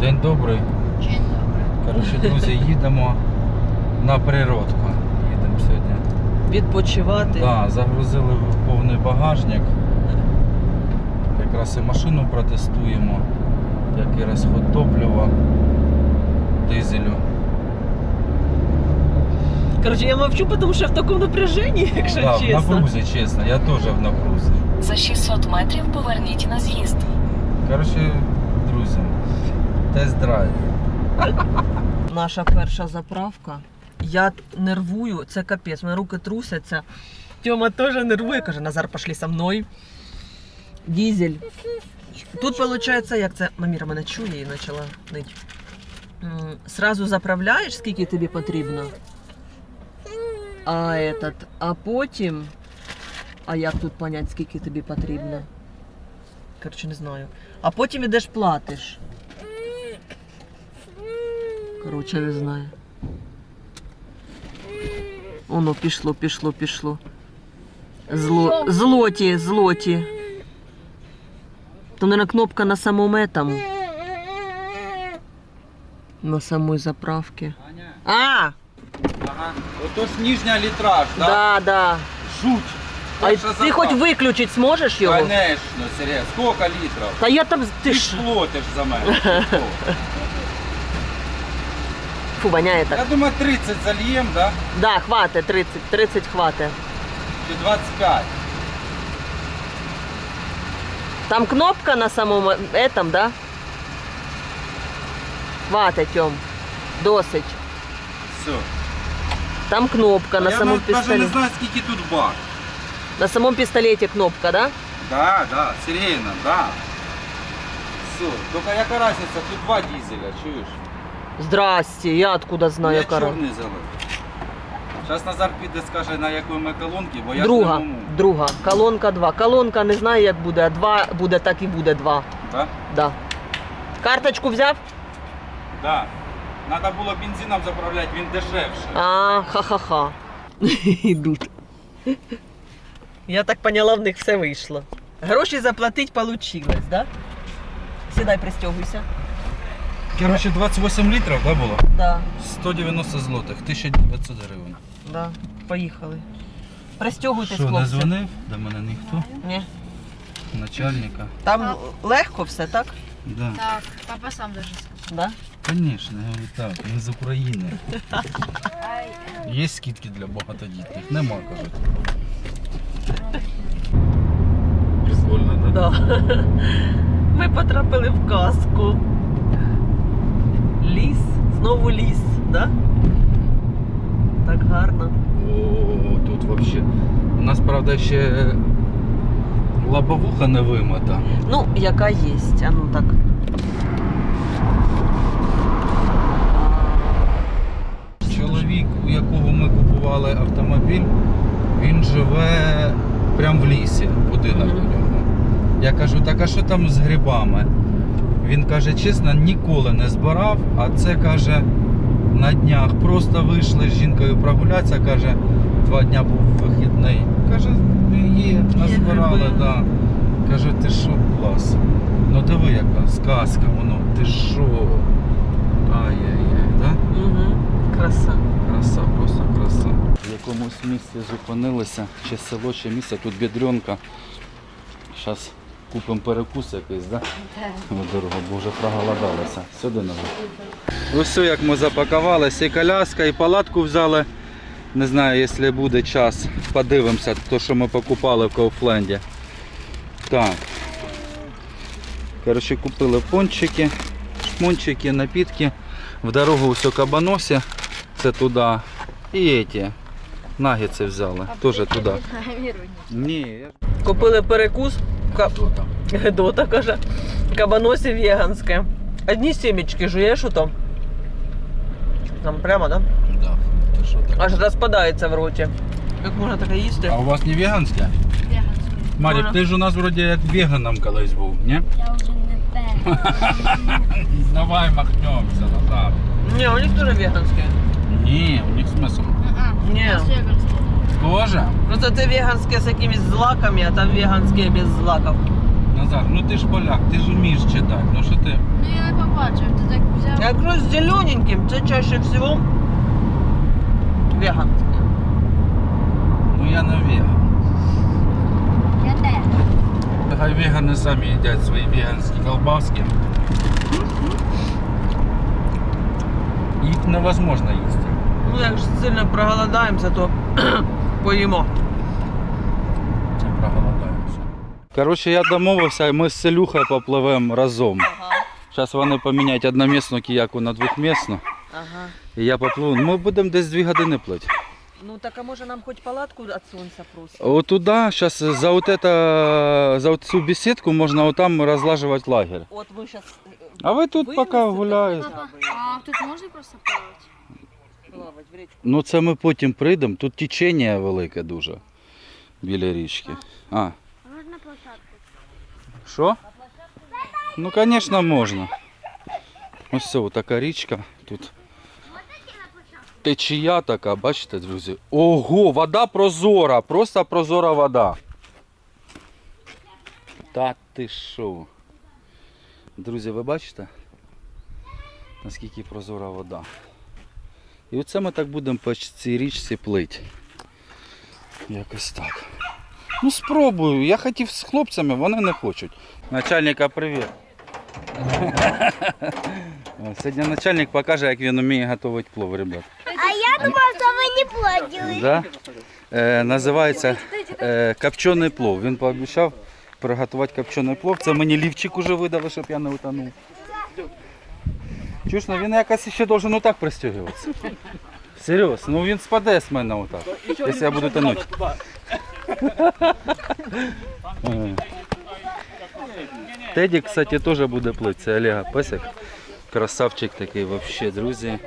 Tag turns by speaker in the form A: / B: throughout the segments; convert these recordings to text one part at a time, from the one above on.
A: День добрий.
B: День добрий.
A: Коротше, друзі, їдемо на природку. Їдемо сьогодні.
C: Відпочивати.
A: Да, загрузили в повний багажник. Якраз і машину протестуємо, який розход топлива, дизелю.
C: Короче, я мовчу, тому що я в такому напряженні, якщо
A: Да, в
C: чесно.
A: напрузі, чесно, я теж в напрузі.
D: За 600 метрів поверніть на з'їзд.
A: Коротше, друзі, тест-драйв.
C: Наша перша заправка. Я нервую, це капець, мої руки трусяться. Тьома теж нервує, каже, Назар, пошли со мною. Дізель. Тут виходить, як це. Маміра мене чує і почала нить. Сразу заправляєш, скільки тобі потрібно. А этот, а потім. А як тут понять, скільки тобі потрібно? Коротше, не знаю. А потім ідеш платиш. Коротше, не знаю. Воно пішло, пішло, пішло. Зло... Злоті, злоті. То, наверное, кнопка на самому этом. На самой заправке. А!
A: Ага. Ото ж нижня літраж, да?
C: Да, да.
A: Жуть.
C: А
A: Перша
C: ти хоч
A: заправка.
C: виключити зможеш його?
A: Конечно, Сергій, скільки літрів?
C: Та я там. Ти
A: Ти
C: ж.
A: ж платиш за мене. ти що?
C: Фу, воняє
A: Я
C: так.
A: думаю, 30 зальєм, да?
C: Да, хватить, 30, 30 хватить.
A: Чи 25?
C: Там кнопка на самому этом, да? Хватить, Тьом. Досить.
A: Все.
C: Там кнопка на
A: я
C: самому
A: навіть не
C: пістолеті.
A: знаю, скільки тут бак.
C: На самому пістолеті кнопка, да?
A: Да, да, Сергійна, да. Все. Тільки яка разниця, тут два дизеля, чуєш?
C: Здрасте, я откуда знаю,
A: я
C: яка
A: чорний. Зараз Назар піде, скаже, на якої ми колонки, бо я
C: Друга,
A: ж не можу.
C: друга. Колонка 2. Колонка не знаю, як буде, а 2 буде, так і буде 2.
A: Да?
C: Да. Карточку взяв?
A: Да. Надо було бензином заправляти, він дешевше.
C: А, ха-ха-ха. Йдуть. Я так поняла, в них все вийшло. Гроші заплатити получилось, да? Сідай, пристягуйся.
A: Коротше, 28 літрів, да, було?
C: Да,
A: 190 злотих, 1900 гривень.
C: да. Поїхали. Пристягуйтесь,
A: Що, не
C: хлопці.
A: дзвонив до мене ніхто?
C: Ні.
A: Начальника?
C: Там легко все, так?
A: Да.
B: Так, папа сам даже сказал.
C: Да?
A: Конечно, я говорю так, він з України. Є скидки для багатодітних? Нема, кажуть. Прикольно, да?
C: Да. Ми потрапили в казку. Знову ліс, да? Так гарно.
A: О, тут вообще. У нас, правда, ще лобовуха не вимита.
C: Ну, яка є, а ну так.
A: Чоловік, у якого ми купували автомобіль, він живе прямо в лісі, будинок у нього. Я кажу, так а що там з грибами? Він каже, чесно, ніколи не збирав, а це каже, на днях просто вийшли з жінкою прогулятися, каже, два дня був вихідний. Каже, є, назбирали, да. Каже, ти що, клас. Ну диви яка сказка, воно, ти що? Ай-яй-яй, да?
C: Угу. Краса.
A: Краса, просто краса. В якомусь місці зупинилися, чи село, чи місце, тут бідрюнка. Зараз купимо перекус якийсь, да? В дорогу, бо вже проголодалися. Сюди надо. Ось все, як ми запакувалися, і коляска, і палатку взяли. Не знаю, якщо буде час, подивимося, то, що ми покупали в Кауфленді. Так. Коротше, купили пончики, шмончики, напітки. В дорогу все кабаносі. Це туди. І ці нагетси взяли. Теж туди. Ні, я
C: Купили перекус. Ка...
A: тут.
C: Дота каже. Кабаносі веганське. Одні сімечки жуєш ото. Там прямо, да?
A: Да. То що таке?
C: Аж розпадається в роті. Як можна таке їсти?
A: А у вас не веганське?
B: Веганский.
A: Марік,
C: Ага.
A: ти ж у нас вроді як веганом колись був, ні?
B: Я уже не веган.
A: Давай махнемося назад.
C: Ні, у них теж веганське.
A: Ні, у них смисл. Тоже?
C: Просто це веганське з якимись злаками, а там веганське без злаків.
A: Назар, ну ти ж поляк, ти ж вмієш читати. Ну що ти?
B: Ну я не побачив, ти
C: Якщо з зелененьким, це чаще всього веганське.
A: Ну я не веган.
B: Я теж.
A: Хай вегани самі їдять свої веганські колбаски. Їх невозможно їсти.
C: Ну, якщо сильно проголодаємося, то поїмо.
A: Не проголодаємося. Коротше, я домовився, ми з Селюхою попливемо разом. Зараз вони поміняють одномісну кияку на двохмісну.
C: Ага.
A: І я попливу. Ми будемо десь 2 години плити.
C: Ну так а може нам хоч палатку від сонця просто?
A: От туди, зараз за, от это, за от цю беседку можна отам розлажувати лагерь.
C: От ми зараз
A: А ви тут поки гуляєте.
B: А тут можна просто плавати?
C: Плавати в річку.
A: Ну це ми потім прийдемо. Тут течення велике дуже біля річки. А,
B: Можна площадку.
A: що? Ну, звісно, можна. Ось це така річка тут. Течія така, бачите, друзі. Ого, вода прозора, просто прозора вода. Та ти що? Друзі, ви бачите? Наскільки прозора вода. І оце ми так будемо по цій річці плить. Якось так. Ну спробую. Я хотів з хлопцями, вони не хочуть. Начальника привіт. Сьогодні начальник покаже, як він вміє готувати плов, ребят.
B: А я думав, що ви не платили.
A: Да? Е, називається е, копчений плов. Він пообіцяв приготувати копчений плов. Це мені лівчик уже видали, щоб я не утонув. Чуєш, ну він якось ще должен отак пристегуватися. Серйозно, ну він спаде з мене отак, якщо я буду тонути. Теді, кстати, теж буде плити. Це Олега Песик. Красавчик такий вообще, друзі.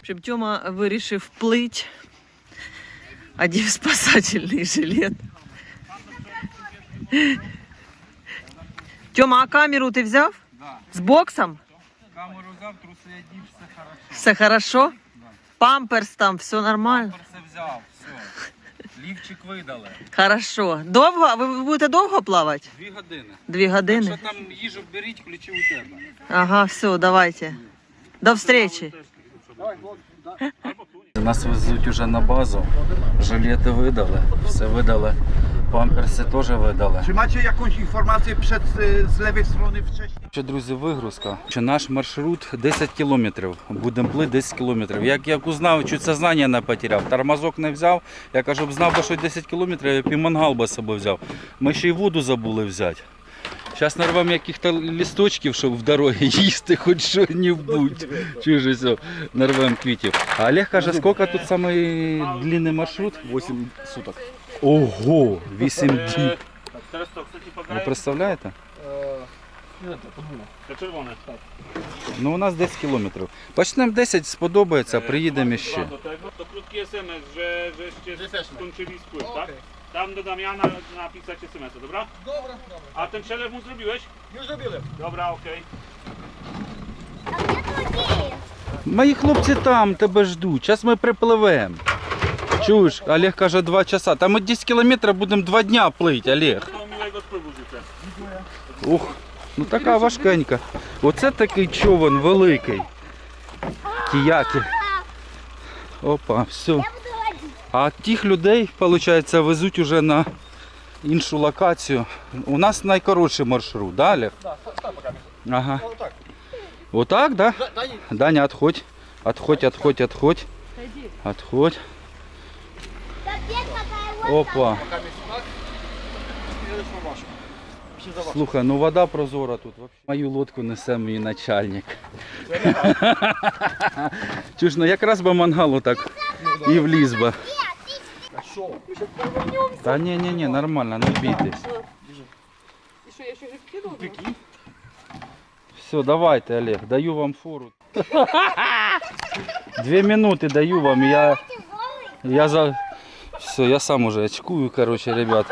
C: Общем, Тьома вирішив плить, одів спасательний жилет. Тьома, а камеру ти взяв? З боксом?
A: Камеру взяв, труси одів, все хорошо.
C: Все хорошо? Памперс там, все нормально?
A: Все взяв, все. Лівчик видали.
C: Хорошо. Довго? А ви будете довго плавати?
A: Дві години.
C: Дві години?
A: Якщо там їжу беріть, ключі у тебе.
C: Ага, все, давайте. До встречи.
A: Нас везуть уже на базу. Жилети видали, все видали. Памперси теж видали.
E: Czy macie jakąś informację przed, y, z lewej strony wcześniej?
A: Друзі, вигрузка. Що наш маршрут 10 кілометрів. Будемо плити 10 кілометрів. Як я узнав, чуть сознання не потеряв. Тормозок не взяв. Я кажу, б знав би, що 10 кілометрів, я б і мангал би з собою взяв. Ми ще й воду забули взяти. Зараз нарвемо яких-то лісточків, щоб в дорогі їсти хоч що-небудь. Чужі все, нарвемо квітів. А Олег каже, скільки тут самий длинний маршрут?
E: 8 суток.
A: Ого, 8 діб. Ви представляєте?
F: Це червоне.
A: Ну у нас 10 кілометрів. Почнемо 10, сподобається, приїдемо ще.
F: To krótki SMS, że żeście skończyli spływ, tak? Tam do Damiana napisać SMS-a, dobra? Dobra, dobra. A ten przelew mu zrobiłeś?
E: Już zrobiłem.
F: Dobra, okej.
A: Мої хлопці там тебе ждуть. Зараз ми припливемо. Чуєш, Олег каже 2 часа. Там ми 10 кілометрів будемо 2 дня плити, Олег.
F: To miłego spływu życzę.
A: Ух, ну така важкенька. Оце такий човен великий. Кіяки. Опа, все. А тих людей, виходить, везуть уже на іншу локацію. У нас найкоротший маршрут, да, Олег? Ага.
E: Отак.
A: Отак, да?
E: Daj,
A: Даня, отходь. Отходь, отходь, отходь. Отходь. Опа. Слухай, ну вода прозора тут. вообще. Мою лодку несе мій начальник. Чуж, ну якраз би мангал так і вліз би. Та ні, ні, ні, нормально, не бійтесь. Все, давайте, Олег, даю вам фору. Две минуты даю вам, я, я за... Все, я сам уже очкую, короче, ребят.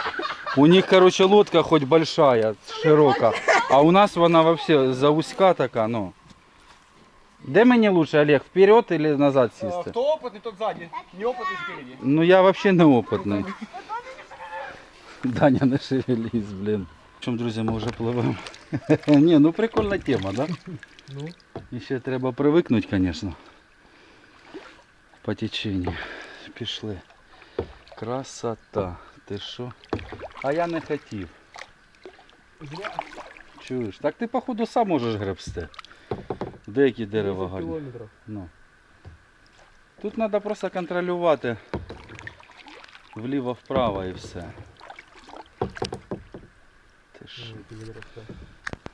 A: У них, короче, лодка хоть большая, широка, а у нас вона вообще заузька така, ну. Де мені лучше, Олег, вперед или назад сісти?
E: Хто опитний, тот ззаді. Неопитний спереді.
A: Ну я вообще неопытный. Даня, не шевелись, блин. В общем, друзі, ми вже пливемо. Ні, ну прикольна тема, да?
E: Ну.
A: І ще треба привикнути, звісно. По теченню. Пішли. Красота. Ти що? А я не хотів. Чуєш? Так ти походу сам можеш гребсти. Деякі дерева гарні. Ну. Тут треба просто контролювати вліво-вправо і все. Ти що?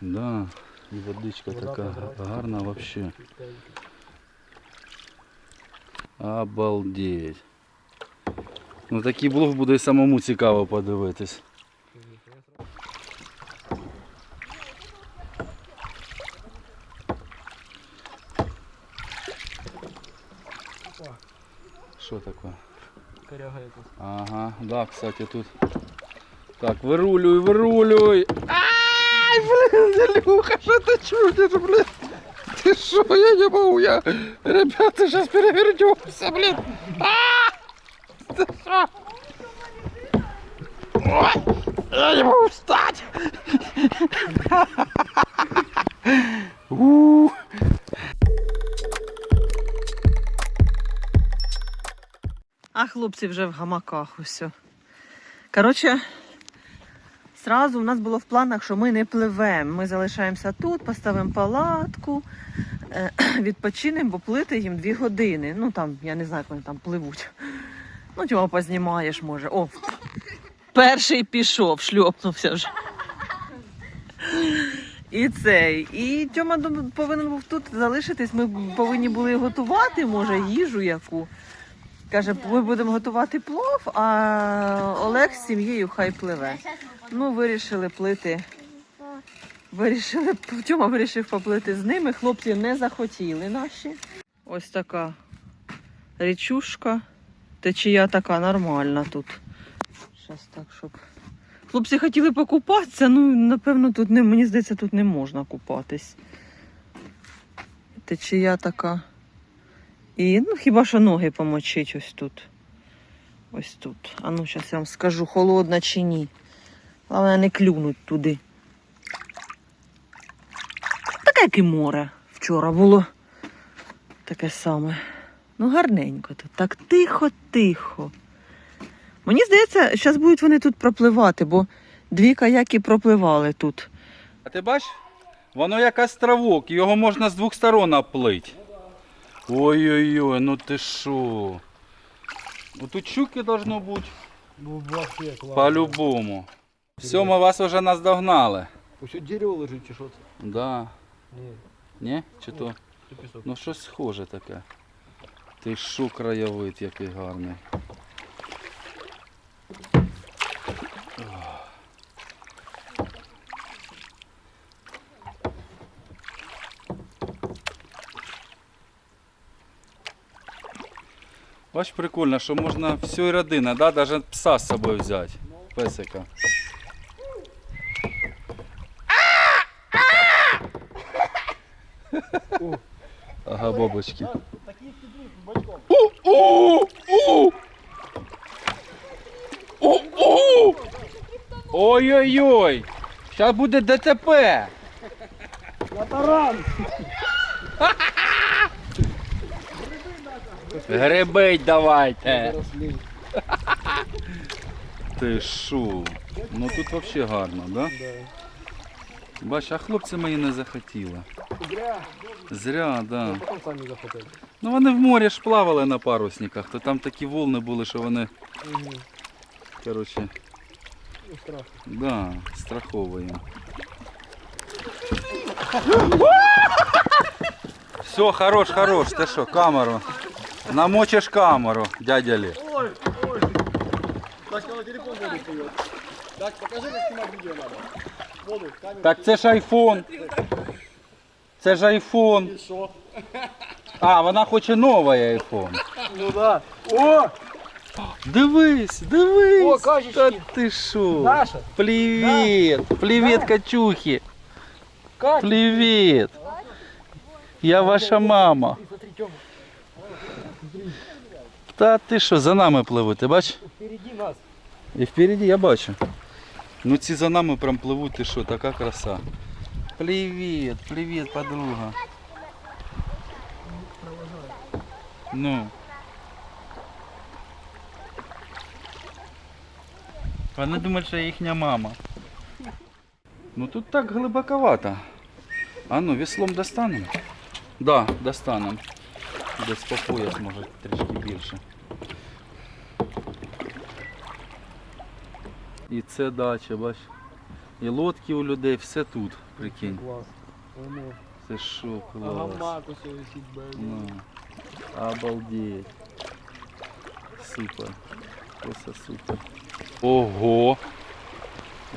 A: Да. І водичка така гарна вообще. Обалдеть. Ну такий блог буде і самому цікаво подивитись. Що таке?
G: Коряга якась.
A: Ага, да, кстати, тут. Так, вирулюй, вирулюй. Ай, блин, Илюха, что ты чудишь, блин? Ты что, я не могу, я... Ребята, сейчас перевернемся, блин. А! Ой, я не могу встать.
C: А хлопці вже в гамаках усе. Коротше, зразу в нас було в планах, що ми не пливемо. Ми залишаємося тут, поставимо палатку, е, відпочинемо, бо плити їм дві години. Ну там, я не знаю, як вони там пливуть. Ну, чого познімаєш, може. О, перший пішов, шльопнувся вже. І цей. І Тьома повинен був тут залишитись. Ми повинні були готувати, може, їжу яку. Каже, ми будемо готувати плов, а Олег з сім'єю хай пливе. Ну, вирішили плити. Вирішили, Тьома вирішив поплити з ними. Хлопці не захотіли наші. Ось така річушка. Течія така нормальна тут. Щас так, щоб. Хлопці хотіли покупатися, ну, напевно, тут не, мені здається, тут не можна купатись. Течія така. І ну, хіба що ноги помочить ось тут. Ось тут. А ну, зараз я вам скажу, холодна чи ні. Головне не клюнуть туди. Таке як і море вчора було. Таке саме. Ну, гарненько тут. Так тихо-тихо. Мені здається, зараз будуть вони тут пропливати, бо дві каяки пропливали тут.
A: А ти бачиш? Воно як островок, його можна з двох сторон оплити. Ой-ой-ой, ну ти що? Ну тут щуки должно бути
G: Ну, вообще
A: по-любому. Все, ми вас вже наздогнали.
G: Ось дерево лежить чи що це?
A: Да.
G: Ні,
A: Ні? Чи то? Ну щось схоже таке. Ти що краєвид який гарний. Бач, прикольно, що можна всю родину, да, даже пса з собою взяти. Песика. Ага, бабочки. У-у-у! У-у! Ой-ой-ой! Зараз буде ДТП! Гребить давайте! Ти шо? Ну тут взагалі гарно, да? Бач, а хлопці мої не захотіли.
G: Зря.
A: Зря, да.
G: Потім самі захотять.
A: Ну вони в морі ж плавали на парусниках, то там такі волни були, що вони,
G: Угу.
A: коротше,
G: страшно.
A: да, страховуємо. Все, хорош, хорош, ти що, камеру. Намочиш камеру, дядя Лі.
G: Ой, ой. Дачка на телефон воду. Так, покажи, как снимать видео надо. Воду, камеру.
A: Так це ж айфон. Це ж айфон.
G: И шо?
A: А, вона хоче новий айфон.
G: Ну да. О,
A: Дивись, дивись.
G: О, качечки.
A: Та ти що?
G: Наша.
A: Привіт. Привіт, Катюхи.
G: Катя.
A: Привіт. Я ваша мама.
G: Смотри,
A: Та ти що, за нами пливуть, ти бачиш?
G: впереди нас.
A: І впереді я бачу. Ну ці за нами прям пливуть, ти що, така краса. Привіт, привіт, подруга. Ну. Вони думають, що я їхня мама. Ну тут так глибоковато. А ну, веслом достанемо? Да, достанемо. Десь по пояс, може, трішки більше. І це дача, бач. І лодки у людей, все тут, прикинь.
G: Клас.
A: Це що, клас.
G: гамак висить, блядь.
A: Ну, обалдеть. Супер. Просто супер. Ого!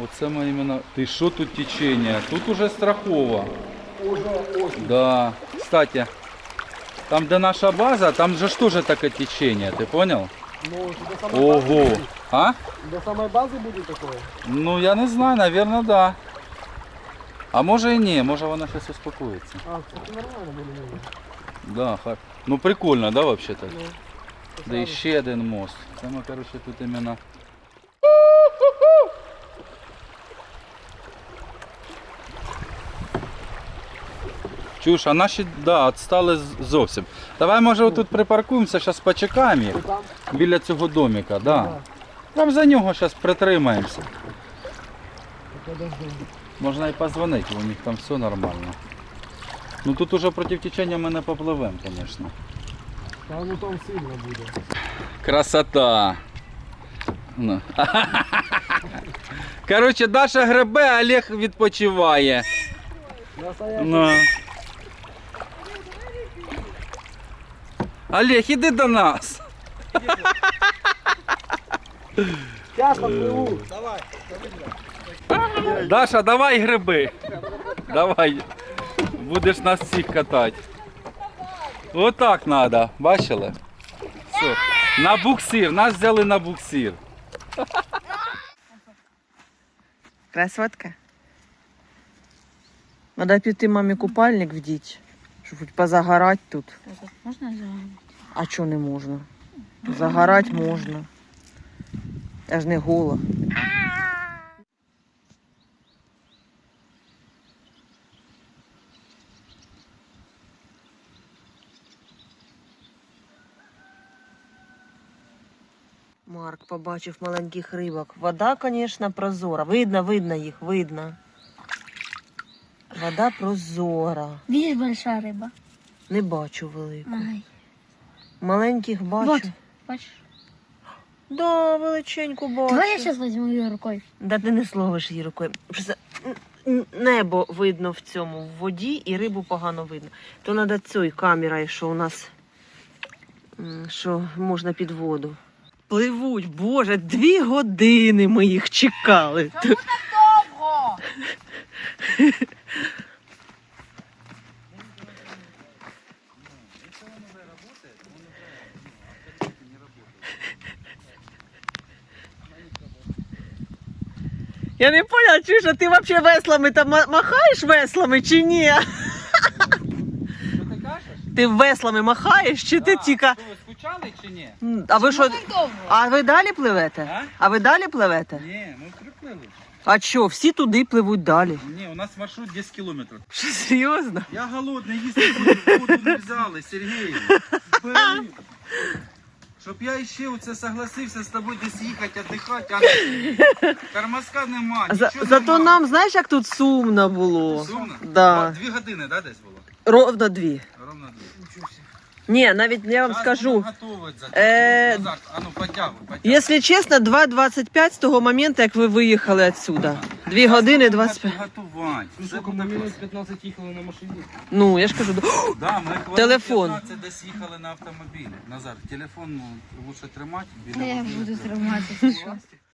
A: Оце ми іменно. Ти що тут течення? Тут уже страхово.
G: Уже ось.
A: Да. Кстати, там де наша база, там же ж теж таке течення, ти понял?
G: Ну, до самої бази
A: Ого!
G: буде?
A: А?
G: До самої бази буде такое?
A: Ну я не знаю, наверное, да. А може і ні, може вона щось успокоїться.
G: А, це нормально буде.
A: Да, хай. Ну прикольно, да, вообще так?
G: Ну,
A: Да і ще один мост. Це ми, коротше, тут іменно. Чуєш, а наші, да, відстали зовсім. Давай, може, тут припаркуємося, зараз почекаємо їх біля цього домика, да.
G: Да.
A: Там за нього зараз притримаємося. Можна і позвонити, у них там все нормально. Ну тут уже проти течення ми не попливемо, звісно.
G: Та ну там сильно буде.
A: Красота. Ну. Коротше, Даша гребе, Олег відпочиває. Ну. Олег, іди до нас.
G: Попливу. Давай.
A: Даша, давай гриби. Давай. Будеш нас всіх катати. Отак треба, бачили? Все. На буксир, нас взяли на буксир.
C: Красотка. Надо піти мамі купальник вдіть, щоб хоч позагорати тут.
B: Можна загадати?
C: А чого не можна? Загорати можна. Я ж не гола. Марк побачив маленьких рибок. Вода, звісно, прозора. Видно, видно їх, видно. Вода прозора.
B: Видишь, большая рыба?
C: Не бачу велику.
B: Ай.
C: Маленьких бачу.
B: Вот, бачишь?
C: Да, величеньку бачу.
B: Давай я сейчас возьму ее рукой.
C: Да ти не словиш її рукою. Просто н- небо видно в цьому в воді і рибу погано видно. То треба цією камерою, що у нас м, що можна під воду. Пливуть, боже, дві години ми їх чекали. Я не поняла, що ти взагалі веслами там ма- махаєш веслами чи ні?
A: Що ти кажеш?
C: Ти веслами махаєш, чи ти тільки.
A: Ви скучали чи ні?
C: А ви що? А ви далі пливете?
A: А?
C: А ви далі пливете?
A: Ні, ми приплили.
C: А що, всі туди пливуть далі?
A: Ні, у нас маршрут 10 кілометрів.
C: Що серйозно?
A: Я голодний, їсти буду, воду не взяли, Сергій. Бери. Щоб я ще оце согласився з тобою десь їхати, віддихати, а не тормозка нема,
C: За,
A: нічого
C: зато
A: нема.
C: нам, знаєш, як тут сумно було?
A: Сумно?
C: Да.
A: Дві години, да, десь було?
C: Ровно дві.
A: Ровно дві.
C: Ні, навіть я вам
A: Зараз
C: скажу. Е,
A: Назар, а ну потягуй, потягуй.
C: Якщо чесно, 2.25 з того моменту, як ви виїхали відсюди. Дві години 25.
A: Готувати.
G: Ну
A: Все
G: сколько
A: буде
G: ми минут 15 їхали на машині.
C: Ну, я ж кажу,
A: Да, ми хвилин
C: Телефон.
A: 15 десь їхали на автомобілі. Назар, телефон ну, лучше тримати біля
B: я буду тримати?